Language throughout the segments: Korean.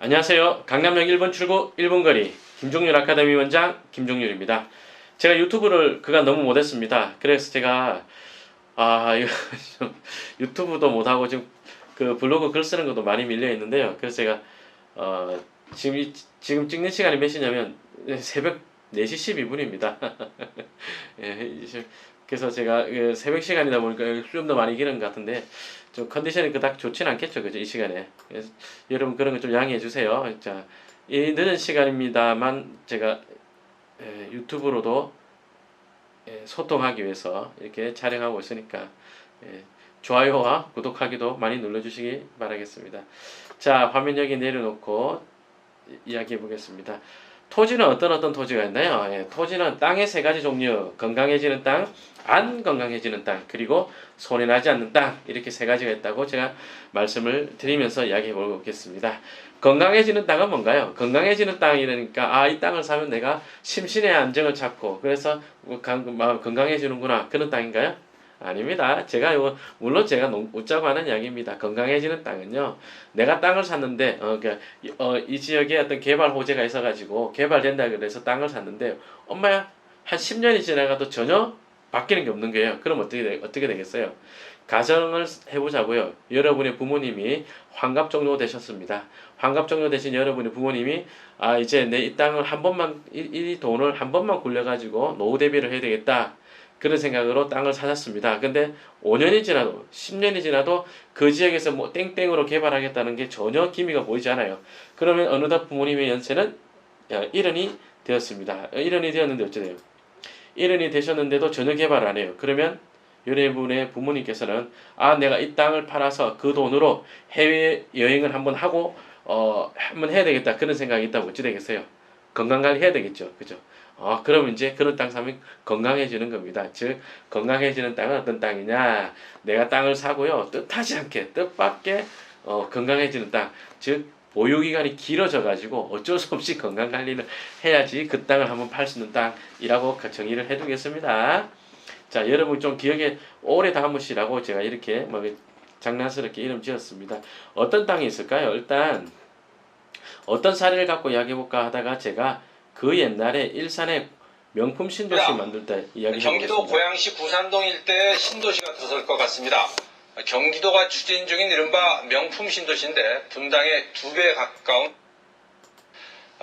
안녕하세요. 강남역 1번 출구 1번 거리 김종률 아카데미 원장 김종률입니다. 제가 유튜브를 그간 너무 못했습니다. 그래서 제가 아 유튜브도 못하고 지금 그 블로그 글 쓰는 것도 많이 밀려 있는데요. 그래서 제가 어 지금 이, 지금 찍는 시간이 몇 시냐면 새벽 4시 12분입니다. 예, 그래서 제가 그 새벽 시간이다 보니까 좀 더 많이 기는 것 같은데 좀 컨디션이 그닥 좋진 않겠죠, 그죠? 이 시간에. 그래서 여러분 그런 거 좀 양해해 주세요. 자, 이 늦은 시간입니다만 제가 에, 유튜브로도 에, 소통하기 위해서 이렇게 촬영하고 있으니까 에, 좋아요와 구독하기도 많이 눌러주시기 바라겠습니다. 자, 화면 여기 내려놓고 이- 이야기해 보겠습니다. 토지는 어떤 어떤 토지가 있나요? 예, 토지는 땅의 세 가지 종류, 건강해지는 땅, 안 건강해지는 땅, 그리고 손해 나지 않는 땅 이렇게 세 가지가 있다고 제가 말씀을 드리면서 이야기해 보겠습니다. 건강해지는 땅은 뭔가요? 건강해지는 땅이라니까 아 이 땅을 사면 내가 심신의 안정을 찾고 그래서 뭐 강- 막 건강해지는구나 그런 땅인가요? 아닙니다. 제가 요 물론 제가 농- 웃자고 하는 이야기입니다. 건강해지는 땅은요. 내가 땅을 샀는데 어, 그, 이- 어, 이 지역에 어떤 개발 호재가 있어가지고 개발된다 그래서 땅을 샀는데 엄마야 한 10년이 지나가도 전혀 바뀌는 게 없는 거예요. 그럼 어떻게 되, 어떻게 되겠어요? 가정을 해보자고요. 여러분의 부모님이 환갑 종료 되셨습니다. 환갑 종료 되신 여러분의 부모님이 아 이제 내 이 땅을 한 번만 이, 이 돈을 한 번만 굴려가지고 노후 대비를 해야 되겠다. 그런 생각으로 땅을 사셨습니다. 근데 5년이 지나도 10년이 지나도 그 지역에서 뭐 땡땡으로 개발하겠다는 게 전혀 기미가 보이지 않아요. 그러면 어느덧 부모님의 연세는 야, 일흔이 되었습니다. 어, 일흔이 되었는데 어쩌돼요? 일흔이 되셨는데도 전혀 개발 안 해요. 그러면 여러분의 부모님께서는 아 내가 이 땅을 팔아서 그 돈으로 해외 여행을 한번 하고 어 한번 해야 되겠다 그런 생각이 있다면 어찌 되겠어요? 건강 관리 해야 되겠죠, 그죠? 어 그러면 이제 그런 땅 사면 건강해지는 겁니다. 즉 건강해지는 땅은 어떤 땅이냐? 내가 땅을 사고요 뜻하지 않게 뜻밖의 어 건강해지는 땅, 즉 보유 기간이 길어져 가지고 어쩔 수 없이 건강 관리를 해야지 그 땅을 한번 팔 수 있는 땅이라고 정의를 해두겠습니다. 자, 여러분 좀 기억에 오래 담으시라고 제가 이렇게 뭐 장난스럽게 이름 지었습니다. 어떤 땅이 있을까요? 일단 어떤 사례를 갖고 이야기해 볼까 하다가 제가 그 옛날에 일산에 명품 신도시 만들 때 이야기 경기도 해보겠습니다. 고양시 구산동 일대에 신도시가 들어설 것 같습니다. 경기도가 추진 중인 이른바 명품 신도시인데 분당의 두 배 가까운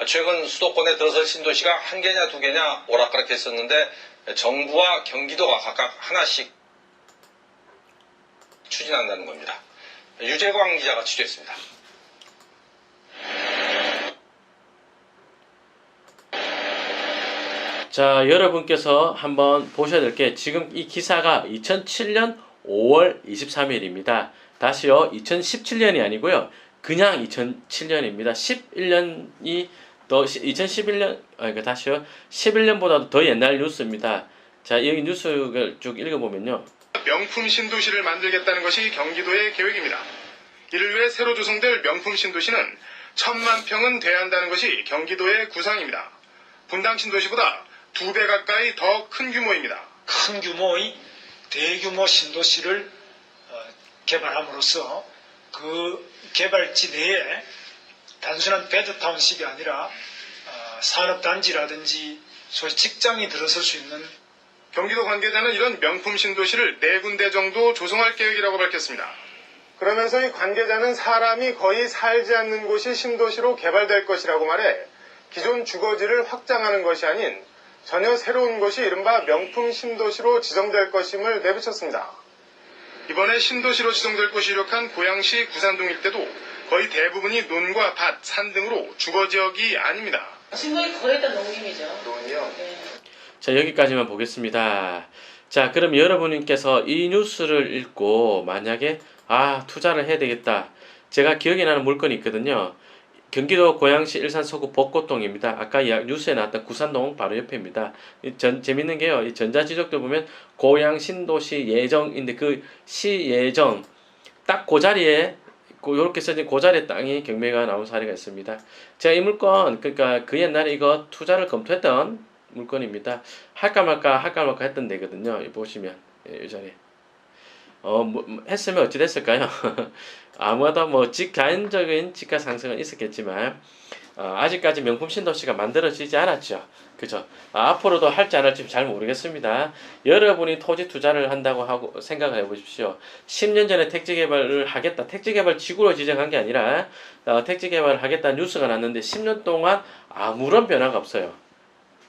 최근 수도권에 들어설 신도시가 한 개냐 두 개냐 오락가락했었는데 정부와 경기도가 각각 하나씩 추진한다는 겁니다. 유재광 기자가 취재했습니다. 자, 여러분께서 한번 보셔야 될 게 지금 이 기사가 2007년 5월 23일입니다. 다시요. 2017년이 아니고요. 그냥 2007년입니다. 11년이 더 2011년 아 그러니까 다시요. 11년보다도 더 옛날 뉴스입니다. 자, 여기 뉴스를 쭉 읽어 보면요. 명품 신도시를 만들겠다는 것이 경기도의 계획입니다. 이를 위해 새로 조성될 명품 신도시는 천만 평은 돼야 한다는 것이 경기도의 구상입니다. 분당 신도시보다 두 배 가까이 더 큰 규모입니다. 큰 규모의 대규모 신도시를 어, 개발함으로써 그 개발지 내에 단순한 베드타운식이 아니라 어, 산업단지라든지 소위 직장이 들어설 수 있는 경기도 관계자는 이런 명품 신도시를 네 군데 정도 조성할 계획이라고 밝혔습니다. 그러면서 이 관계자는 사람이 거의 살지 않는 곳이 신도시로 개발될 것이라고 말해 기존 주거지를 확장하는 것이 아닌 전혀 새로운 곳이 이른바 명품 신도시로 지정될 것임을 내비쳤습니다. 이번에 신도시로 지정될 곳이 유력한 고양시 구산동 일대도 거의 대부분이 논과 밭, 산 등으로 주거 지역이 아닙니다. 신동이 거래했던 농림이죠. 논이요? 네. 자, 여기까지만 보겠습니다. 자, 그럼 여러분께서 이 뉴스를 읽고 만약에 아, 투자를 해야 되겠다. 제가 기억이 나는 물건이 있거든요. 경기도 고양시 일산 서구 벚꽃동입니다. 아까 뉴스에 나왔던 구산동 바로 옆입니다. 이 전, 재밌는 게요. 이 전자지적도 보면 고양 신도시 예정인데 그 시 예정 딱 그 자리에 이렇게 써진 그 자리에 땅이 경매가 나온 사례가 있습니다. 제가 이 물건 그러니까 그 옛날에 이거 투자를 검토했던 물건입니다. 할까 말까 할까 말까 했던 데거든요. 이 보시면 예, 이 자리에 어 뭐, 뭐 했으면 어찌 됐을까요? 아마도 뭐 직가연적인 집가 상승은 있었겠지만 어, 아직까지 명품 신도시가 만들어지지 않았죠. 그죠? 아, 앞으로도 할지 안 할지 잘 모르겠습니다. 여러분이 토지 투자를 한다고 하고 생각을 해보십시오. 10년 전에 택지 개발을 하겠다. 택지 개발 지구로 지정한 게 아니라 어, 택지 개발을 하겠다 뉴스가 났는데 10년 동안 아무런 변화가 없어요.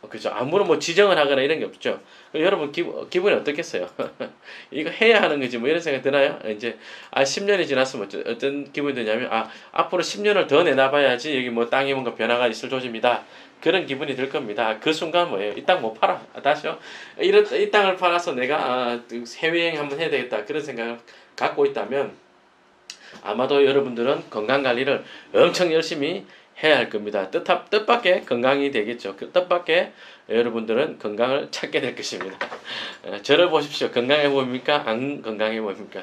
어, 그죠? 아무런 뭐 지정을 하거나 이런 게 없죠. 여러분 기, 기분이 어떻겠어요? 이거 해야 하는 거지 뭐 이런 생각 드나요? 이제 아 10년이 지났으면 어쩌, 어떤 기분이 드냐면 아 앞으로 10년을 더 내놔봐야지 여기 뭐 땅에 뭔가 변화가 있을 조짐이다. 그런 기분이 들 겁니다. 그 순간 뭐예요? 이 땅 못 팔아. 아, 다시요. 이런 이 땅을 팔아서 내가 아, 해외여행 한번 해야 되겠다. 그런 생각을 갖고 있다면 아마도 여러분들은 건강 관리를 엄청 열심히 해야 할 겁니다. 뜻, 뜻밖의 건강이 되겠죠. 그 뜻밖의 여러분들은 건강을 찾게 될 것입니다. 에, 저를 보십시오. 건강해 보입니까? 안 건강해 보입니까?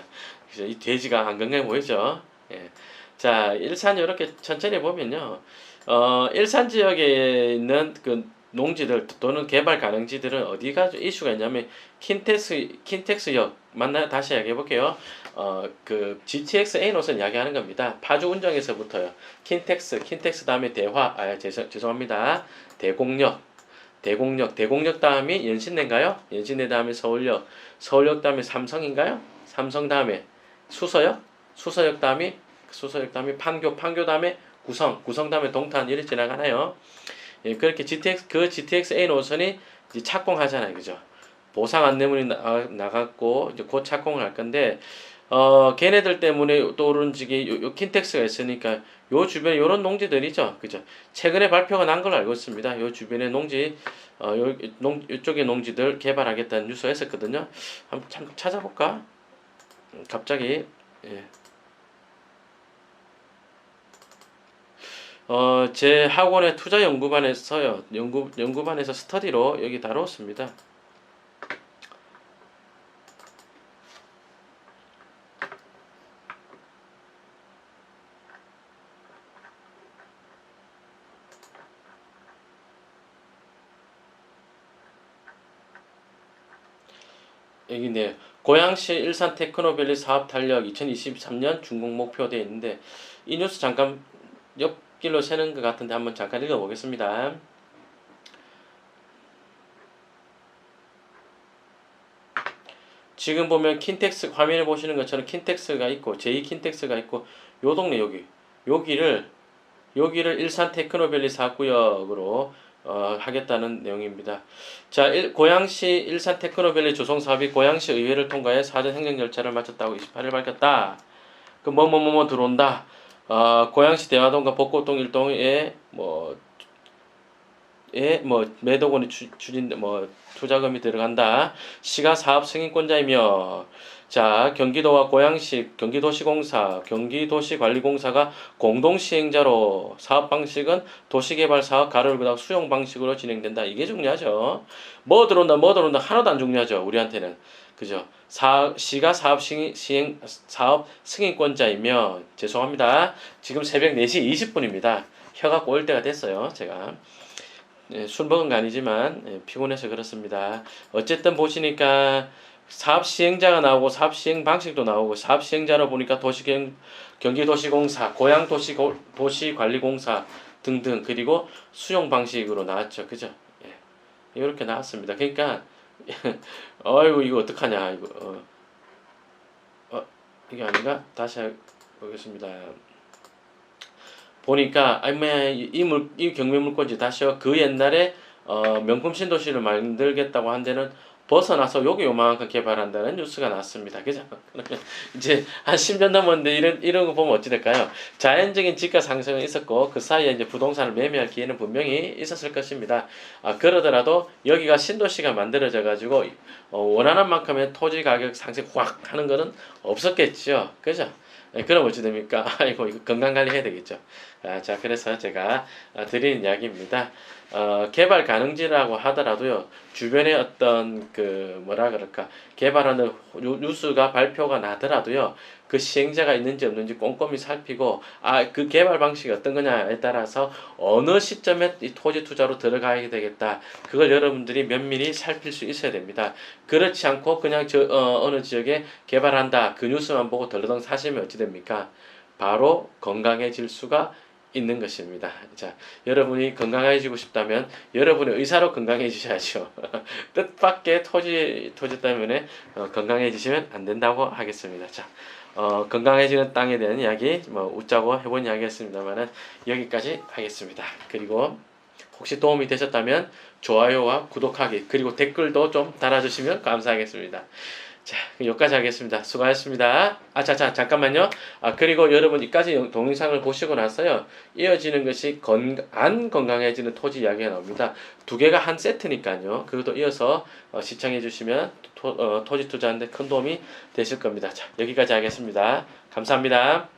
그죠? 이 돼지가 안 건강해 보이죠? 예. 자, 일산 이렇게 천천히 보면요. 어, 일산 지역에 있는 그 농지들 또는 개발 가능지들은 어디가 이슈가 있냐면 킨텍스 킨텍스역 맞나요? 다시 이야기해 볼게요. 어, 그 GTX A 노선 이야기하는 겁니다. 파주 운정에서부터요. 킨텍스, 킨텍스 다음에 대화, 아 죄송, 죄송합니다. 대공역, 대공역, 대공역 다음이 연신내인가요? 연신내 다음에 서울역, 서울역 다음에 삼성인가요? 삼성 다음에 수서역, 수서역 다음이 수서역 다음에 판교, 판교 다음에 구성, 구성 다음에 동탄 이렇게 지나가나요? 예, 그렇게 GTX 그 GTX A 노선이 이제 착공하잖아요, 그죠? 보상 안내문이 나, 나갔고 이제 곧 착공을 할 건데 어 걔네들 때문에 또 오른 지기 요, 요 킨텍스가 있으니까 요 주변에 요런 농지들이죠, 그죠? 최근에 발표가 난 걸로 알고 있습니다. 요 주변에 농지 어 요 농 요쪽에 농지들 개발하겠다는 뉴스가 있었거든요. 한번 참 찾아볼까? 음, 갑자기 예. 어, 제 학원의 투자 연구반에서요, 연구, 연구반에서 스터디로 여기 다뤘습니다. 여기 네 고양시 일산 테크노밸리 사업 탄력 2023년 준공 목표 되어 있는데 이 뉴스 잠깐 옆길로 새는 것 같은데 한번 잠깐 읽어보겠습니다. 지금 보면 킨텍스 화면에 보시는 것처럼 킨텍스가 있고 제2 킨텍스가 있고 요 동네 여기 여기를 여기를 일산 테크노밸리 사구역으로 어, 하겠다는 내용입니다. 자, 일, 고양시 일산 테크노밸리 조성 사업이 고양시 의회를 통과해 사전 행정 절차를 마쳤다고 28일 밝혔다. 그 뭐뭐뭐뭐 들어온다. 어, 고양시 대화동과 벚꽃동 일동에 뭐 에, 뭐, 매도권이 추, 추진, 뭐, 투자금이 들어간다. 시가 사업 승인권자이며, 자, 경기도와 고양시, 경기도시공사, 경기도시관리공사가 공동 시행자로 사업 방식은 도시개발 사업 가로를 그다음 수용 방식으로 진행된다. 이게 중요하죠. 뭐 들어온다, 뭐 들어온다 하나도 안 중요하죠. 우리한테는. 그죠? 사, 시가 사업 시행, 사업 승인권자이며, 죄송합니다. 지금 새벽 4시 20분입니다. 혀가 꼬일 때가 됐어요. 제가. 예, 술 먹은 거 아니지만 예, 피곤해서 그렇습니다. 어쨌든 보시니까 사업 시행자가 나오고 사업 시행 방식도 나오고 사업 시행자로 보니까 도시경 경기도시공사, 고양도시 도시관리공사 등등 그리고 수용 방식으로 나왔죠, 그죠? 예, 이렇게 나왔습니다. 그러니까 어이구 이거 어떡하냐 이거 어, 어 이게 아닌가? 다시 보겠습니다. 보니까 이물이 경매 물건지 다시요 그 옛날에 어 명품 신도시를 만들겠다고 한 데는 벗어나서 여기 요만큼 개발한다는 뉴스가 났습니다. 그죠? 이제 한 10년 넘었는데 이런 이런 거 보면 어찌 될까요? 자연적인 지가 상승은 있었고 그 사이에 이제 부동산을 매매할 기회는 분명히 있었을 것입니다. 아 그러더라도 여기가 신도시가 만들어져 가지고 어, 원하는 만큼의 토지 가격 상승 확 하는 거는 없었겠죠. 그죠? 네, 그럼 어찌 됩니까? 아이고 이거 건강 관리 해야 되겠죠. 아, 자 그래서 제가 아, 드리는 이야기입니다. 어, 개발 가능지라고 하더라도요 주변에 어떤 그 뭐라 그럴까 개발하는 뉴스가 발표가 나더라도요 그 시행자가 있는지 없는지 꼼꼼히 살피고 아 그 개발 방식이 어떤 거냐에 따라서 어느 시점에 이 토지 투자로 들어가야 되겠다 그걸 여러분들이 면밀히 살필 수 있어야 됩니다 그렇지 않고 그냥 저 어, 어느 지역에 개발한다 그 뉴스만 보고 덜렁 사시면 어찌 됩니까 바로 건강해질 수가 있는 것입니다. 자, 여러분이 건강해지고 싶다면 여러분의 의사로 건강해지셔야죠. 뜻밖의 토지 토지 때문에 어, 건강해지시면 안 된다고 하겠습니다. 자, 어, 건강해지는 땅에 대한 이야기 뭐 웃자고 해본 이야기였습니다만은 여기까지 하겠습니다. 그리고 혹시 도움이 되셨다면 좋아요와 구독하기 그리고 댓글도 좀 달아주시면 감사하겠습니다. 자, 여기까지 하겠습니다. 수고하셨습니다. 아, 자, 자, 잠깐만요. 아, 그리고 여러분 이까지 영- 동영상을 보시고 나서요. 이어지는 것이 건, 안 건강해지는 토지 이야기가 나옵니다. 두 개가 한 세트니까요. 그것도 이어서 어, 시청해 주시면 토, 어, 토지 투자하는데 큰 도움이 되실 겁니다. 자, 여기까지 하겠습니다. 감사합니다.